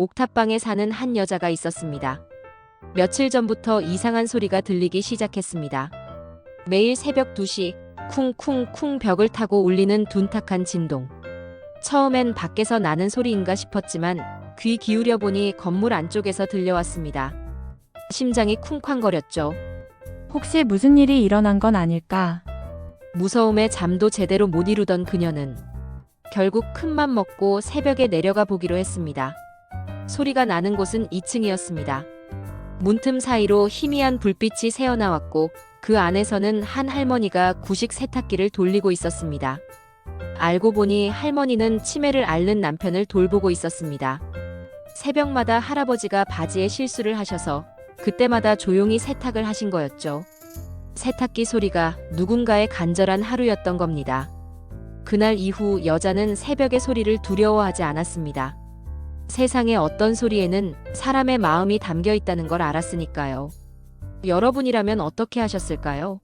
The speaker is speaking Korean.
옥탑방에 사는 한 여자가 있었습니다. 며칠 전부터 이상한 소리가 들리기 시작했습니다. 매일 새벽 2시 쿵쿵쿵 벽을 타고 울리는 둔탁한 진동. 처음엔 밖에서 나는 소리인가 싶었지만 귀 기울여 보니 건물 안쪽에서 들려왔습니다. 심장이 쿵쾅거렸죠. 혹시 무슨 일이 일어난 건 아닐까? 무서움에 잠도 제대로 못 이루던 그녀는 결국 큰맘 먹고 새벽에 내려가 보기로 했습니다. 소리가 나는 곳은 2층이었습니다. 문틈 사이로 희미한 불빛이 새어나왔고 그 안에서는 한 할머니가 구식 세탁기를 돌리고 있었습니다. 알고 보니 할머니는 치매를 앓는 남편을 돌보고 있었습니다. 새벽마다 할아버지가 바지에 실수를 하셔서 그때마다 조용히 세탁을 하신 거였죠. 세탁기 소리가 누군가의 간절한 하루였던 겁니다. 그날 이후 여자는 새벽의 소리를 두려워하지 않았습니다. 세상의 어떤 소리에는 사람의 마음이 담겨 있다는 걸 알았으니까요. 여러분이라면 어떻게 하셨을까요?